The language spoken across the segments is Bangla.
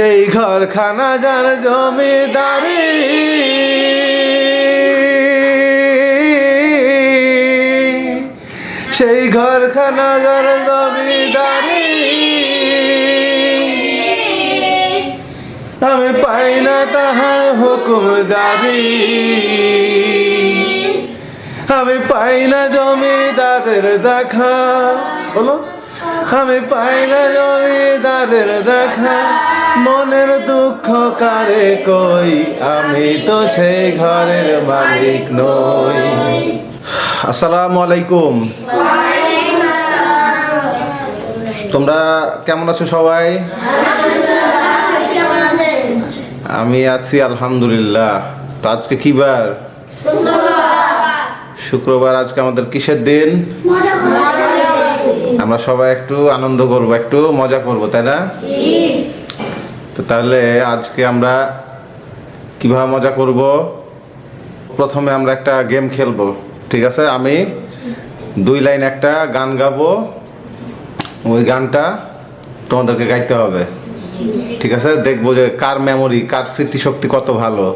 এই ঘরখানা যার জমিদারি। সেই ঘরখানা যার জমিদারি। আমি পাই না তাহার হুকুম জারি। আমি পাই না জমিদারের দেখা। বলো। আমি পাই না জমিদারের দেখা। মনের দুঃখ কারে কই? আমি তো সেই ঘরের মালিক নই। আসসালামু আলাইকুম। তোমরা কেমন আছো সবাই? আমি আছি আলহামদুলিল্লাহ। তো আজকে কি বার? শুক্রবার। আজকে আমাদের কিসের দিন? আমরা সবাই একটু আনন্দ করব একটু মজা করব তাই না? তো তাহলে আজকে আমরা কীভাবে মজা করব? প্রথমে আমরা একটা গেম খেলব ঠিক আছে? আমি দুই লাইন একটা গান গাবো। ওই গানটা তোমাদেরকে গাইতে হবে ঠিক আছে? দেখব যে কার মেমোরি কার স্মৃতিশক্তি কত ভালো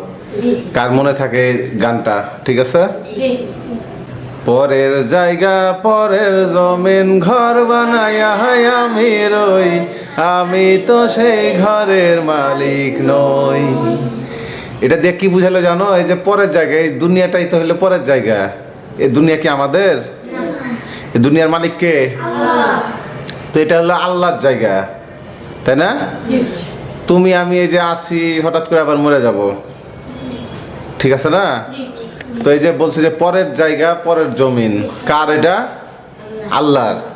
কার মনে থাকে গানটা ঠিক আছে? পরের জায়গা পরের জমিন ঘর বানায়া আমি রই। আমি তো সেই ঘরের মালিক নই। এটা দিয়ে কি বুঝালো জানো? এই যে পরের জায়গা এই দুনিয়াটাই তো হলো পরের জায়গা। এই দুনিয়া কি আমাদের? এই দুনিয়ার মালিক কে? তো এটা হলো আল্লাহর জায়গা তাই না? তুমি আমি এই যে আছি হঠাৎ করে আবার মরে যাব। ঠিক আছে না? তো এই যে বলছে যে পরের জায়গা পরের জমিন। কার এটা? আল্লাহর।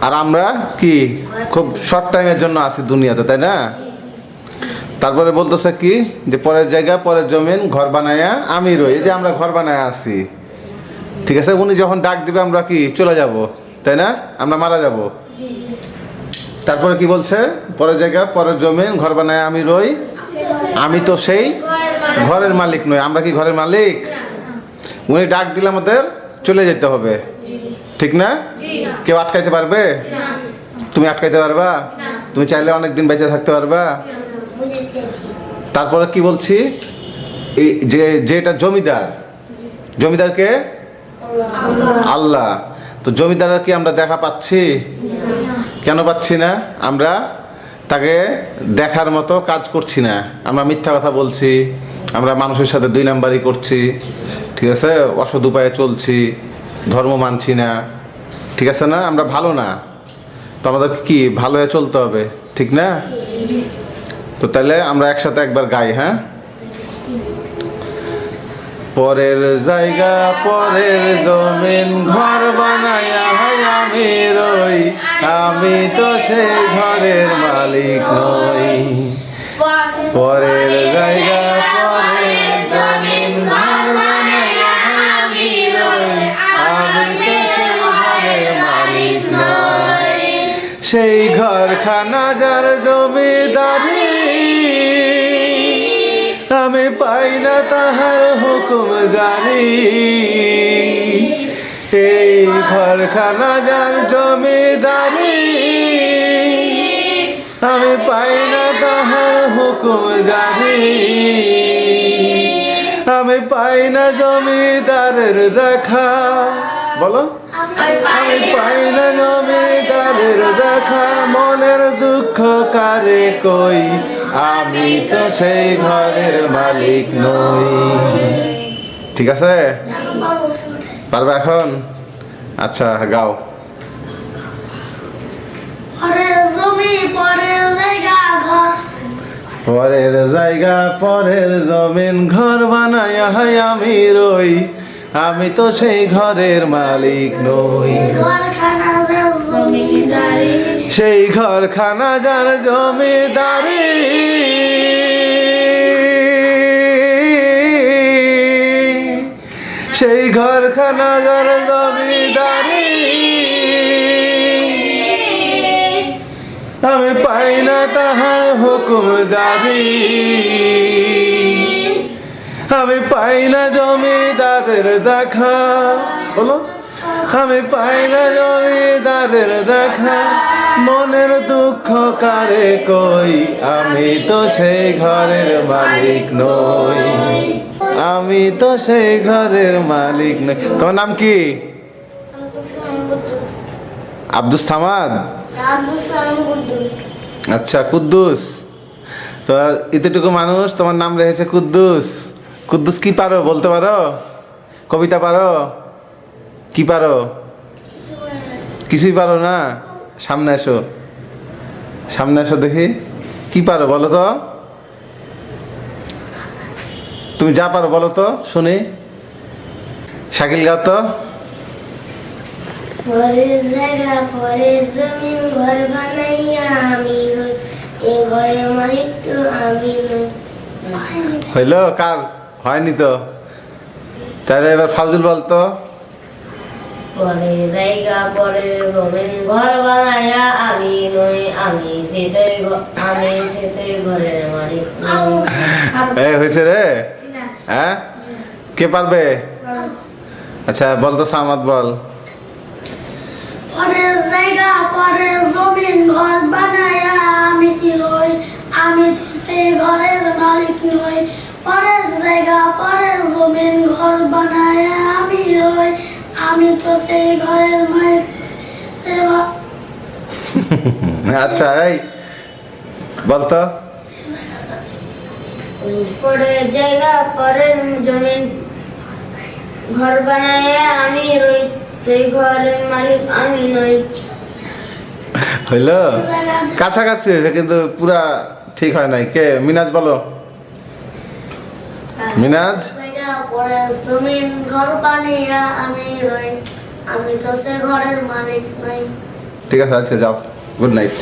আর আমরা কি? খুব শর্ট টাইমের জন্য আছি দুনিয়াতে, তাই না? তারপরে বলতেছে কি? যে পরের জায়গা, পরের জমিন, ঘর বানায়া আমি রই। যে আমরা ঘর বানায়া আছি। ঠিক আছে? উনি যখন ডাক দিবে, আমরা কি? চলে যাব, তাই না? আমরা মারা যাব। তারপরে কি বলছে? পরের জায়গা, পরের জমিন, ঘর বানায় আমি রই। আমি তো সেই ঘরের মালিক নই। আমরা কি ঘরের মালিক? উনি ডাক দিলে আমাদের চলে যেতে হবে। ঠিক না? কেউ আটকাইতে পারবে? তুমি আটকাইতে পারবা? তুমি চাইলে অনেক দিন বেঁচে থাকতে পারবা? তারপরে কি বলছি? এই যে যেটা জমিদার। জমিদারকে আল্লাহ। তো জমিদার কি আমরা দেখা পাচ্ছি? কেন পাচ্ছি না? আমরা তাকে দেখার মতো কাজ করছি না। আমরা মিথ্যা কথা বলছি। আমরা মানুষের সাথে দুই নাম্বারই করছি। ঠিক আছে? অসদ উপায়ে চলছি। ধর্ম মানছি না। ঠিক আছে না? আমরা ভালো না। তো আমাদের কি ভালো হয়ে চলতে হবে? ঠিক না? তো তাহলে আমরা একসাথে একবার গাই হ্যাঁ? পরের জায়গা, পরের জমিন ঘর বানায়া আমি রই। আমি তো সে ঘরের মালিক নই। পরের জায়গা ঘরখানা যার জমিদারি, আমি পাই না তাহার হুকুম জানি। সেই ঘরখানা যার জমিদারি, আমি পাই না তাহার হুকুম জানি। আমি পাই না জমিদারের দেখা। বলো। জমিদারের দেখা মনের দুঃখ কারে কই? আমি তো সেই ঘরের মালিক নই। ঠিক আছে? পারবে এখন? আচ্ছা গাও। পরের জায়গা পরের জমিন ঘর বানায় আমি রই। আমি তো সেই ঘরের মালিক নই। সেই ঘরখানা যার জমিদারি। সেই ঘরখানা যার জমিদারি। আমি পাই না তাহার হুকুম জারি। আমি পাই না জমিদারের দেখা। বলো। আমি পাই না জমিদারের দেখা। মনের দুঃখ কারে কই? আমি তো সেই ঘরের মালিক নই। আমি তো সেই ঘরের মালিক নই। তোমার নাম কি? আব্দুস সামাদ? আচ্ছা কুদ্দুস। তো এতটুকু মানুষ, তোমার নাম রেখেছে কুদ্দুস। কুদ্দুস কি পারো? বলতে পারো? কবিতা পারো? কি পারো? কিছুই পারো না? সামনে এসো। সামনে এসো দেখি। কি পারো বলো তো? তুমি যা পারো বলো তো শুনি। শাকিল গাও তো। ঘরের জায়গা ঘরের জমিন ঘর বানাইয়া আমি এই ঘরের মালিক আমি হইল কার? হয়নি তো? তাহলে এবার ফাউজুল বলতো পরে জায়গা পরে ঘর বানায়া আমি নই আমি সেতই আমি সেতই ঘরের মালিক এই হয়েছে রে? হ্যাঁ? কে পারবে? আচ্ছা বল তো সামাদ বল। জায়গা পরের জমিন ঘর বানাইয়া ঘর বানাইয়া আমি রই আমি তো সেই ঘরের মালিক নই। সে ঘর- আচ্ছা এই বলতো পরে জায়গা পরের জমিন। ঘর বানায়া আমি রই সেই ঘরের মালিক আমি নই। হইল? কাছাকাছি হয়েছে কিন্তু পুরা ঠিক হয় নাই। কে? মিনাজ বলো। মিনাজ? পরের জমিন ঘর বানিয়া আমি রই। আমি তো সে ঘরের মালিক নাই। ঠিক আছে আচ্ছা যাও। Good night